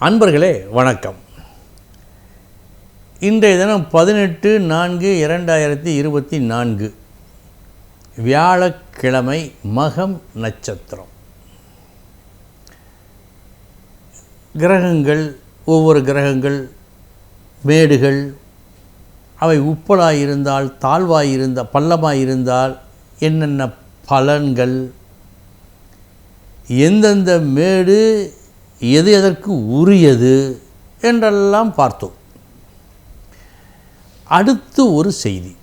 அன்பர்களே வணக்கம். இன்றைய தினம் பதினெட்டு நான்கு இரண்டாயிரத்தி இருபத்தி நான்கு. வியாழக்கிழமை மகம் நட்சத்திரம். கிரகங்கள் ஒவ்வொரு கிரகங்கள் மேடுகள் அவை உப்பலாய் இருந்தால் தாழ்வாக இருந்தால் இருந்தால் என்னென்ன பலன்கள் எந்தெந்த மேடு எது எதற்கு உரியது என்றெல்லாம் பார்த்தோம். அடுத்து ஒரு செய்தி.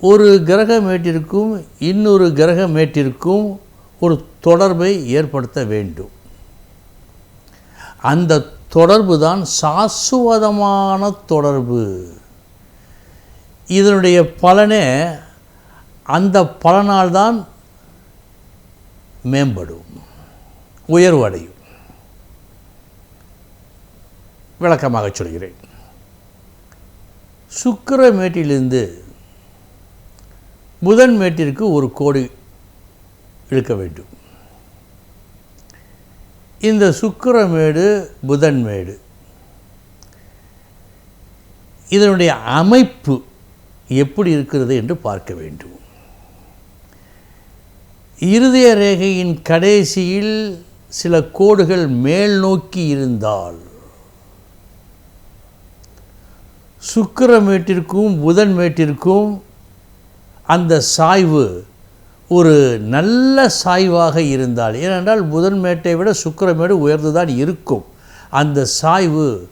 ஒரு கிரக மேட்டிற்கும் இன்னொரு கிரக மேட்டிற்கும் ஒரு தொடர்பை ஏற்படுத்த வேண்டும். அந்த தொடர்பு தான் சாஸ்வதமான தொடர்பு. இதனுடைய பலனே அந்த பலனால்தான் மேம்படும் உயர்வு அடையும் விளக்கமாக சொல்கிறேன். சுக்கர மேட்டிலிருந்து புதன் மேட்டிற்கு ஒரு கோடி இழுக்க வேண்டும். இந்த சுக்கரமேடு புதன் மேடு. இதனுடைய அமைப்பு எப்படி இருக்கிறது என்று பார்க்க வேண்டும். இருதய ரேகையின் கடைசியில் சில கோடுகள் மேல் நோக்கி இருந்தால் சுக்கிரமேட்டிற்கும் புதன் மேட்டிற்கும் அந்த சாய்வு ஒரு நல்ல சாய்வாக இருந்தால் ஏனென்றால் புதன் மேட்டை விட சுக்கரமேடு உயர்ந்து தான் இருக்கும். அந்த சாய்வு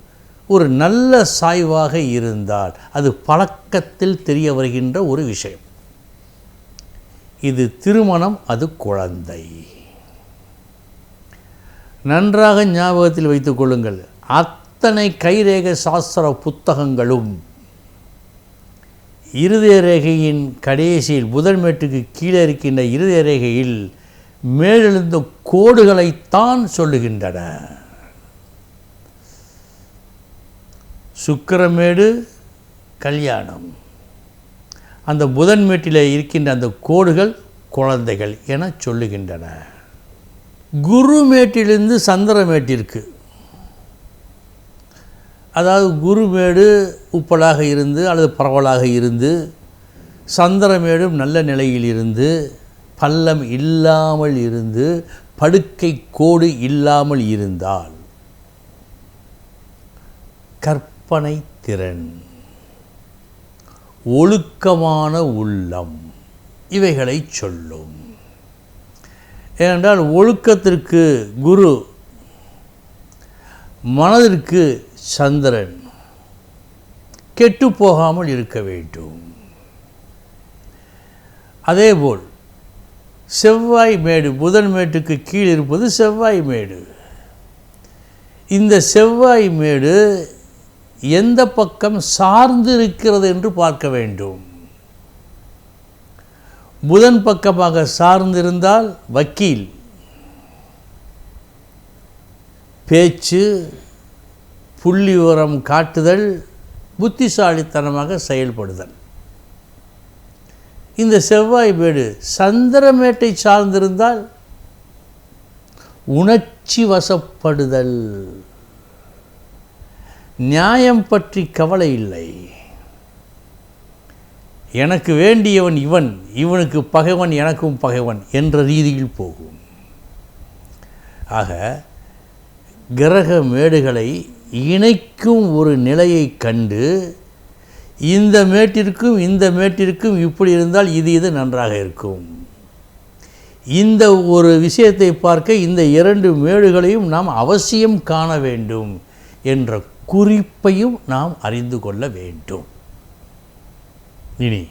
ஒரு நல்ல சாய்வாக இருந்தால் அது பழக்கத்தில் தெரிய வருகின்ற ஒரு விஷயம். இது திருமணம் அது குழந்தை. நன்றாக ஞாபகத்தில் வைத்துக் கொள்ளுங்கள். அத்தனை கைரேக சாஸ்திர புத்தகங்களும் இருதய ரேகையின் கடைசியில் புதன் மேட்டுக்கு கீழே இருக்கின்ற இருதய ரேகையில் மேலெழுந்த கோடுகளைத்தான் சொல்லுகின்றன. சுக்கிரமேடு கல்யாணம். அந்த புதன்மேட்டில் இருக்கின்ற அந்த கோடுகள் குழந்தைகள் என சொல்லுகின்றன. குரு மேட்டிலிருந்து சந்திரமேட்டிற்கு அதாவது குருமேடு உப்பலாக இருந்து அல்லது பரவலாக இருந்து சந்திரமேடும் நல்ல நிலையில் இருந்து பள்ளம் இல்லாமல் இருந்து படுக்கை கோடு இல்லாமல் இருந்தால் கற்பனை திறன். ஒழுக்கமான உள்ளம். இவைகளை சொல்லும். ஏனென்றால் ஒழுக்கத்திற்கு குரு மனதிற்கு சந்திரன் கெட்டு போகாமல் இருக்க வேண்டும். அதேபோல் செவ்வாய் மேடு புதன் மேட்டுக்கு கீழ் இருப்பது செவ்வாய் மேடு. இந்த செவ்வாய் மேடு எந்த பக்கம் சார்ந்து இருக்கிறது என்று பார்க்க வேண்டும். புதன் பக்கமாக சார்ந்திருந்தால் வக்கீல். பேச்சு புள்ளி உரம் காட்டுதல் புத்திசாலித்தனமாக செயல்படுதல். இந்த செவ்வாய் வீடு சந்திரமேட்டை சார்ந்திருந்தால் உணர்ச்சி வசப்படுதல். நியாயம் பற்றி கவலை இல்லை. எனக்கு வேண்டியவன் இவன் இவனுக்கு பகைவன் எனக்கும் பகைவன் என்ற ரீதியில் போகும். ஆக கிரக மேடுகளை இணைக்கும் ஒரு நிலையை கண்டு இந்த மேட்டிற்கும் இந்த மேட்டிற்கும் இப்படி இருந்தால் இது இது நன்றாக இருக்கும். இந்த ஒரு விஷயத்தை பார்க்க இந்த இரண்டு மேடுகளையும் நாம் அவசியம் காண வேண்டும் என்ற குறிப்பையும் நாம் அறிந்து கொள்ள வேண்டும். இனி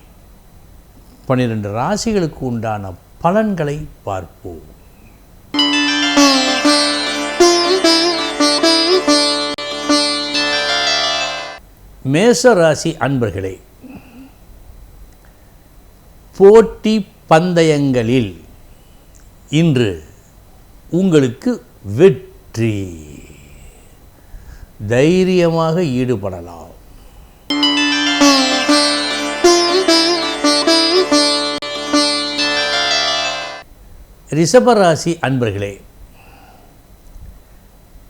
பன்னிரண்டு ராசிகளுக்கு உண்டான பலன்களை பார்ப்போம். மேச ராசி அன்பர்களே போட்டி பந்தயங்களில் இன்று உங்களுக்கு வெற்றி. தைரியமாக ஈடுபடலாம். ரிஷபராசி அன்பர்களே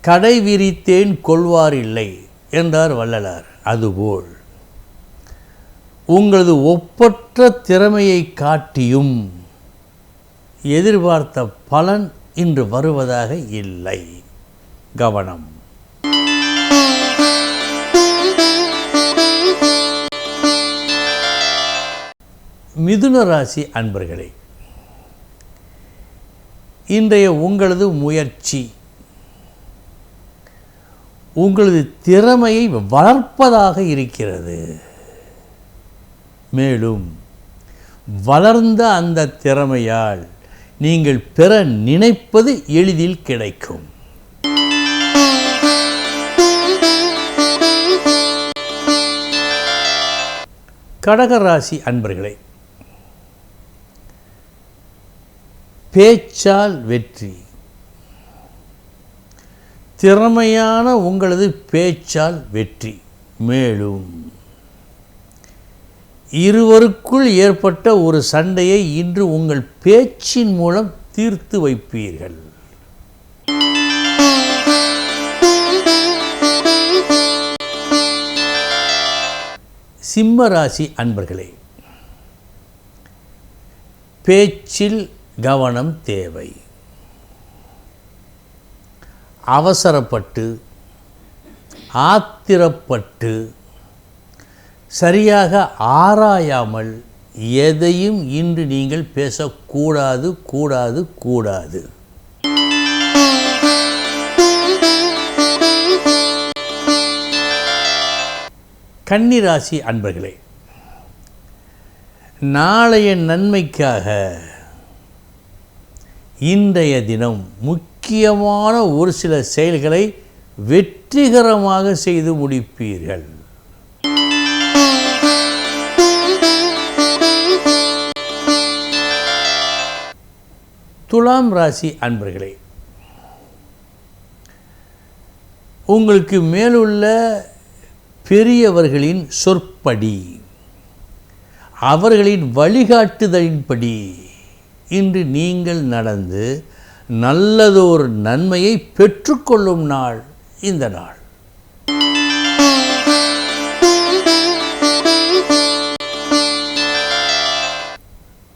கடை விரித்தேன் கொள்வார் இல்லை என்றார் வள்ளலார். அதுபோல் உங்களது ஒப்பற்ற திறமையை காட்டியும் எதிர்பார்த்த பலன் இன்று வருவதாக இல்லை. கவனம். மிதுன ராசி அன்பர்களே இன்றைய உங்களது முயற்சி உங்களது திறமையை வளர்ப்பதாக இருக்கிறது. மேலும் வளர்ந்த அந்த திறமையால் நீங்கள் பெற நினைப்பது எளிதில் கிடைக்கும். கடகராசி அன்பர்களே பேச்சால் வெற்றி. திறமையான உங்களது பேச்சால் வெற்றி. மேலும் இருவருக்குள் ஏற்பட்ட ஒரு சண்டையை இன்று உங்கள் பேச்சின் மூலம் தீர்த்து வைப்பீர்கள். சிம்ம ராசி அன்பர்களே பேச்சில் கவனம் தேவை. அவசரப்பட்டு ஆத்திரப்பட்டு சரியாக ஆராயாமல் எதையும் இன்று நீங்கள் பேசக்கூடாது கூடாது கூடாது. கன்னிராசி அன்பர்களே நாளைய நன்மைக்காக இன்றைய தினம் முக்கியமான ஒரு சில செயல்களை வெற்றிகரமாக செய்து முடிப்பீர்கள். துலாம் ராசி அன்பர்களே உங்களுக்கு மேலுள்ள பெரியவர்களின் சொற்படி அவர்களின் வழிகாட்டுதலின்படி இன்று நீங்கள் நடந்து நல்லதொரு நன்மையை பெற்றுக்கொள்ளும் நாள் இந்த நாள்.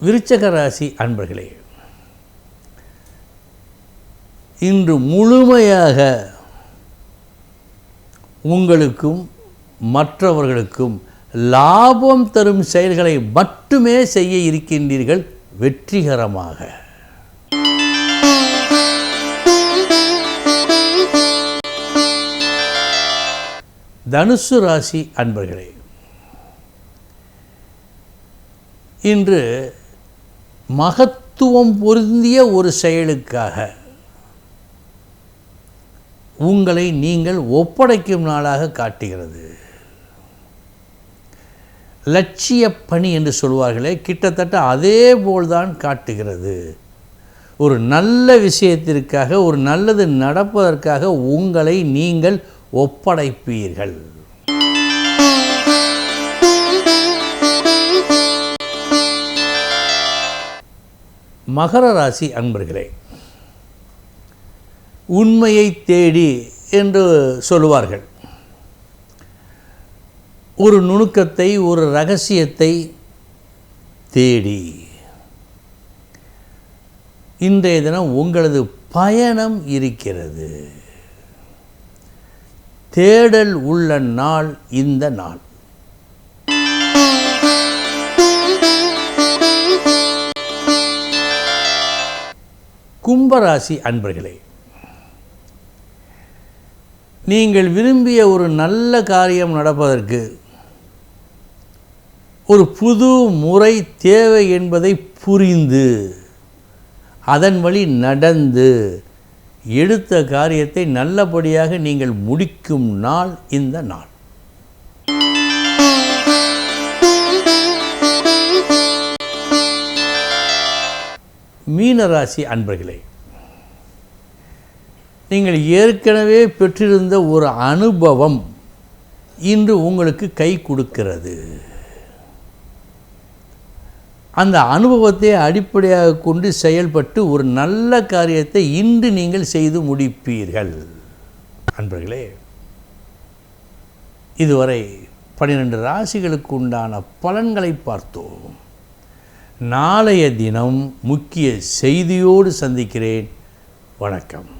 விருச்சக ராசி அன்பர்களே இன்று முழுமையாக உங்களுக்கும் மற்றவர்களுக்கும் லாபம் தரும் செயல்களை மட்டுமே செய்ய இருக்கின்றீர்கள். வெற்றிகரமாக. தனுசு ராசி அன்பர்களே இன்று மகத்துவம் பொருந்திய ஒரு செயலுக்காக உங்களை நீங்கள் ஒப்படைக்கும் நாளாக காட்டுகிறது. லட்சிய பணி என்று சொல்வார்களே கிட்டத்தட்ட அதே போல்தான் காட்டுகிறது. ஒரு நல்ல விஷயத்திற்காக ஒரு நல்லது நடப்பதற்காக உங்களை நீங்கள் ஒப்படைப்பீர்கள். மகர ராசி அன்பர்களே உண்மையை தேடி என்று சொல்லுவார்கள். ஒரு நுணுக்கத்தை ஒரு ரகசியத்தை தேடி. இன்றைய தினம் உங்களது பயணம் இருக்கிறது. தேடல் உள்ள நாள் இந்த நாள். கும்பராசி அன்பர்களே நீங்கள் விரும்பிய ஒரு நல்ல காரியம் நடப்பதற்கு ஒரு புது முறை தேவை என்பதை புரிந்து அதன் வழி நடந்து எடுத்த காரியத்தை நல்லபடியாக நீங்கள் முடிக்கும் நாள் இந்த நாள். மீனராசி அன்பர்களே நீங்கள் ஏற்கனவே பெற்றிருந்த ஒரு அனுபவம் இன்று உங்களுக்கு கை கொடுக்கிறது. அந்த அனுபவத்தை அடிப்படையாக கொண்டு செயல்பட்டு ஒரு நல்ல காரியத்தை இன்று நீங்கள் செய்து முடிப்பீர்கள். அன்பர்களே இதுவரை பன்னிரெண்டு ராசிகளுக்கு உண்டான பலன்களை பார்த்தோம். நாளைய தினம் முக்கிய செய்தியோடு சந்திக்கிறேன். வணக்கம்.